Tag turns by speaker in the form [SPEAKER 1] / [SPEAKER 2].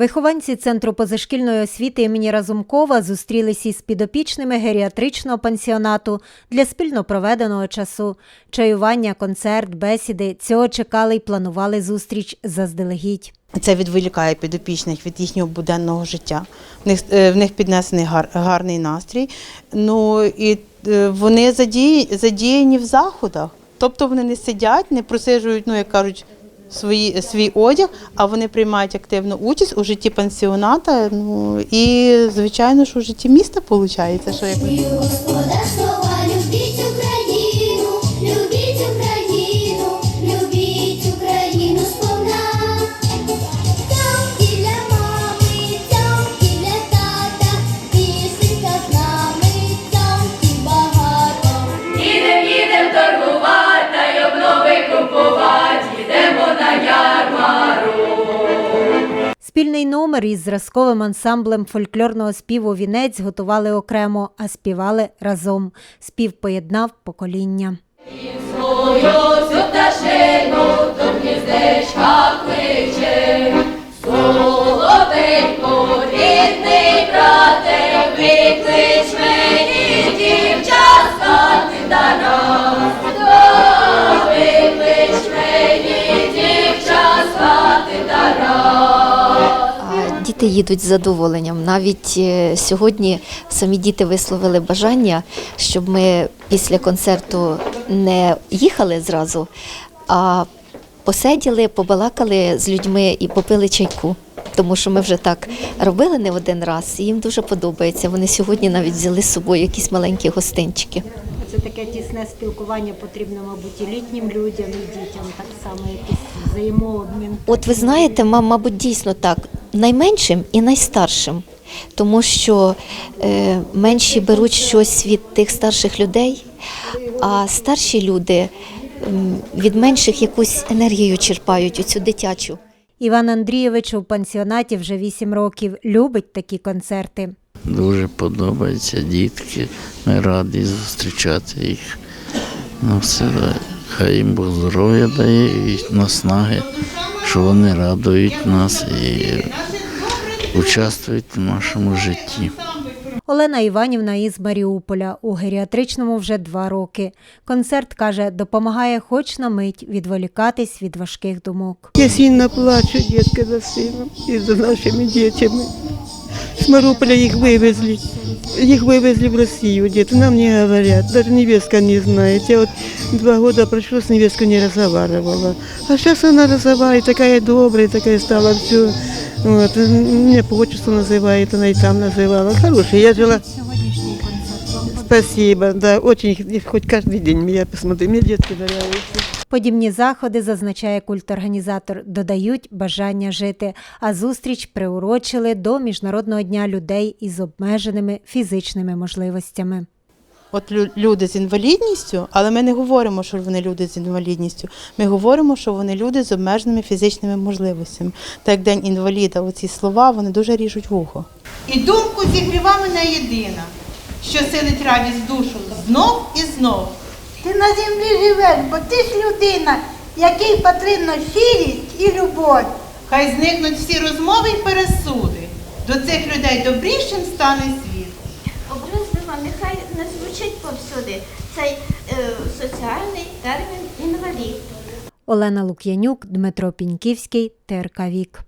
[SPEAKER 1] Вихованці Центру позашкільної освіти імені Разумкова зустрілися із підопічними геріатричного пансіонату для спільно проведеного часу. Чаювання, концерт, бесіди цього чекали й планували зустріч заздалегідь.
[SPEAKER 2] Це відволікає підопічних від їхнього буденного життя. В них, е, в них піднесений гар, гарний настрій. Ну і е, вони задіяні, в заходах. Тобто вони не сидять, не просиджують, ну як кажуть, свої, свій одяг, а вони приймають активну участь у житті пансіоната. Ну і звичайно, ж у житті міста виходить, що як
[SPEAKER 1] Спільний номер із зразковим ансамблем фольклорного співу Вінець готували окремо, а співали разом. Спів поєднав покоління.
[SPEAKER 3] Свою цю
[SPEAKER 4] Діти їдуть з задоволенням. Навіть е, сьогодні самі діти висловили бажання, щоб ми після концерту не їхали зразу, а посиділи, побалакали з людьми і попили чайку. Тому що ми вже так робили не один раз, і їм дуже подобається. Вони сьогодні навіть взяли з собою якісь маленькі гостинчики.
[SPEAKER 1] Це таке тісне спілкування потрібно, мабуть, і літнім людям, і дітям так само, якийсь взаємообмін.
[SPEAKER 4] От ви знаєте, ма- мабуть, дійсно так, найменшим і найстаршим, тому що е, менші беруть щось від тих старших людей, а старші люди від менших якусь енергію черпають, оцю дитячу.
[SPEAKER 1] Іван Андрійович у пансіонаті вже 8 років. Любить такі концерти.
[SPEAKER 5] Дуже подобаються дітки. Ми раді зустрічати їх. Ну, все, хай їм Бог здоров'я дає і наснаги, що вони радують нас і участвують в нашому житті.
[SPEAKER 1] Олена Іванівна із Маріуполя у геріатричному вже два роки. Концерт каже, допомагає хоч на мить відволікатись від важких думок.
[SPEAKER 6] Я сильно плачу, дітки за сином і за нашими детьми. С Мариуполя их вывезли. Их вывезли в Россию где-то, нам не говорят. Даже невестка не знает. Я вот два года прошло, с невесткой не разговаривала. А сейчас она разговаривает, такая добрая, такая стала все. Вот. Меня по отчеству называет, она и там называла. Хорошая, я жила... Спасибо, да, очень, хоть каждый день меня посмотри, мне детки нравятся.
[SPEAKER 1] Подібні заходи, зазначає культорганізатор, додають бажання жити, а зустріч приурочили до Міжнародного дня людей із обмеженими фізичними можливостями.
[SPEAKER 2] От лю- люди з інвалідністю, але ми не говоримо, що вони люди з інвалідністю. Ми говоримо, що вони люди з обмеженими фізичними можливостями. Так як День інваліда, оці слова вони дуже ріжуть вухо.
[SPEAKER 7] І думку зігріва мене єдина, що силить радість душу знов і знов.
[SPEAKER 8] Ти на землі живеш, бо ти ж людина, якій потрібна щирість і любов.
[SPEAKER 7] Хай зникнуть всі розмови й пересуди. До цих людей добрішим стане світ.
[SPEAKER 9] Образливо, нехай не звучить повсюди цей е, соціальний термін інвалід.
[SPEAKER 1] Олена Лук'янюк, Дмитро Піньківський, ТРК Вік.